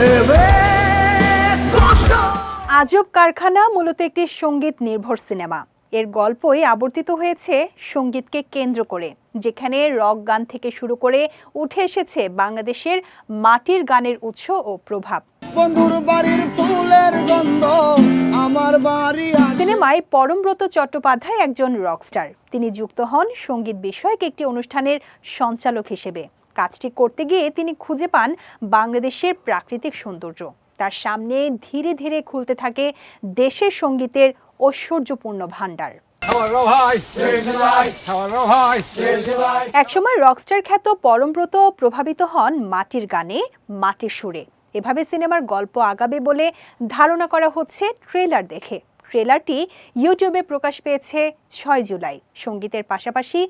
নেবে আজব কারখানা মূলত একটি সংগীত নির্ভর সিনেমা। এর গল্পই আবর্তিত হয়েছে সঙ্গীতকে কেন্দ্র করে যেখানে রক গান থেকে শুরু করে উঠে এসেছে বাংলাদেশের মাটির গানের উৎস ও প্রভাব। বন্ধুর বাড়ির ফুলের গন্ধ আমার বাড়ি সিনেমায় পরমব্রত চট্টোপাধ্যায় একজন রকস্টার তিনি যুক্ত হন সংগীত বিষয়ক একটি অনুষ্ঠানের সঞ্চালক হিসেবে। কাজটি করতে গিয়ে তিনি খুঁজে পান বাংলাদেশের প্রাকৃতিক সৌন্দর্য। তার সামনে ধীরে ধীরে খুলতে থাকে দেশের সঙ্গীতের ঐশ্বর্যপূর্ণ ভাণ্ডার। একসময় রকস্টার খ্যাত পরমব্রত প্রভাবিত হন মাটির গানে, মাটির সুরে। এভাবে সিনেমার গল্প আগাবে বলে ধারণা করা হচ্ছে ট্রেলার দেখে। ট্রেলারটি ইউটিউবে প্রকাশ পেয়েছে ছয় জুলাই। সঙ্গীতের পাশাপাশি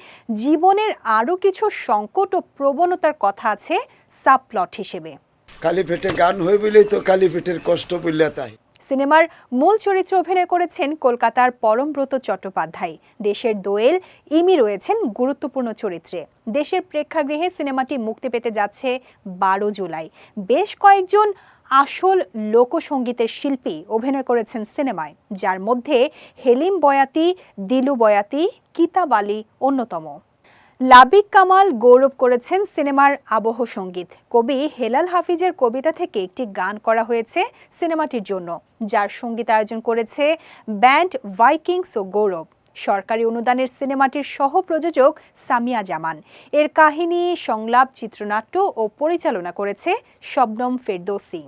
জীবনের আরও কিছু সংকট ও প্রবণতার কথা আছে সাবপ্লট হিসেবে। কালীপেটে গান হয়ে বলেই তো কালীপেটের কষ্ট বললে তাই। সিনেমার মূল চরিত্রে অভিনয় করেছেন কলকাতার পরমব্রত চট্টোপাধ্যায়। দেশের দোয়েল ইমি রয়েছেন গুরুত্বপূর্ণ চরিত্রে। দেশের প্রেক্ষাগৃহে সিনেমাটি মুক্তি পেতে যাচ্ছে বারো জুলাই। বেশ কয়েকজন আসল লোকসঙ্গীতের শিল্পী অভিনয় করেছেন সিনেমায়, যার মধ্যে হেলিম বয়াতি, দিলু বয়াতি কিতাব আলী অন্যতম। লাবিক কামাল গৌরব করেছেন সিনেমার আবহ সংগীত। কবি হেলাল হাফিজের কবিতা থেকে একটি গান করা হয়েছে সিনেমাটির জন্য, যার সংগীত আয়োজন করেছে ব্যান্ড ভাইকিংস ও গৌরব। সরকারি অনুদানের সিনেমাটির সহ প্রযোজক সামিয়া জামান। এর কাহিনী, সংলাপ, চিত্রনাট্য ও পরিচালনা করেছে শবনম ফেরদৌসি।